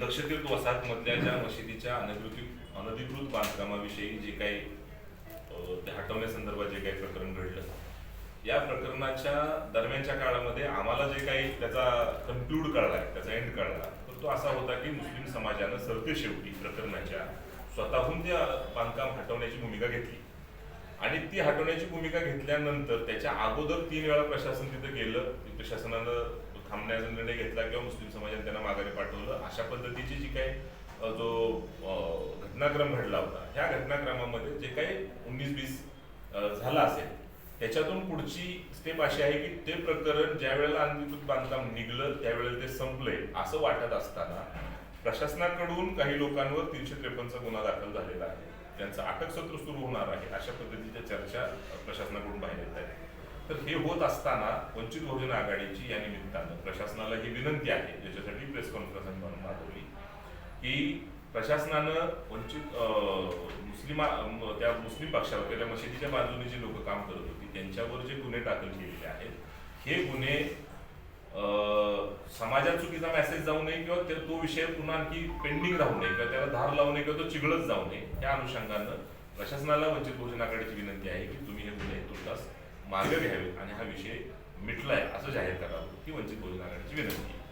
दहशतीत वसाहतमधल्या ज्या मशिदीच्या अनधिकृत अनधिकृत बांधकामाविषयी जे काही ते हटवण्यासंदर्भात जे काही प्रकरण घडलं या प्रकरणाच्या दरम्यानच्या काळामध्ये आम्हाला जे काही त्याचा कन्क्लूड कळला त्याचा एंड कळला तर तो असा होता की मुस्लिम समाजानं सरतेशेवटी प्रकरणाच्या स्वतःहून ते बांधकाम हटवण्याची भूमिका घेतली. आणि ती हटवण्याची भूमिका घेतल्यानंतर त्याच्या अगोदर तीन वेळा प्रशासन तिथं गेलं प्रशासनानं थांबण्याचा निर्णय घेतला किंवा मुस्लिम समाजाने त्यांना माघारी पाठवलं अशा पद्धतीची जी काही जो घटनाक्रम घडला होता ह्या घटनाक्रमामध्ये जे काही उन्नीस वीस झाला असेल त्याच्यातून पुढची स्टेप अशी आहे की ते प्रकरण ज्या वेळेला अनधिकृत बांधकाम निघलं त्यावेळेला ते संपलंय असं वाटत असताना प्रशासनाकडून काही लोकांवर तीनशे त्रेपन्नचा गुन्हा दाखल झालेला आहे. त्यांचं अटकसत्र सुरू होणार आहे अशा पद्धतीच्या चर्चा प्रशासनाकडून बाहेर येत आहेत. तर हे होत असताना वंचित बहुजन आघाडीची या निमित्तानं प्रशासनाला ही विनंती आहे ज्याच्यासाठी प्रेस कॉन्फरन्स आम्ही मागवली की प्रशासनानं वंचित मुस्लिम त्या मुस्लिम पक्षावर किंवा मशिदीच्या बाजूने जी लोक काम करत होती त्यांच्यावर जे गुन्हे दाखल केलेले आहेत हे गुन्हे समाजात चुकीचा मेसेज जाऊ नये किंवा तो विषय पुन्हा आणखी पेंडिंग राहू नये किंवा त्याला धार लावू नये किंवा तो चिघळत जाऊ नये या अनुषंगानं प्रशासनाला वंचित बहुजन आघाडीची विनंती आहे की तुम्ही हे गुन्हे तुर्तास मागे घ्यावे आणि हा विषय मिटलाय असं जाहीर करावं. ही वंचित बहुजन आघाडीची विनंती. आहे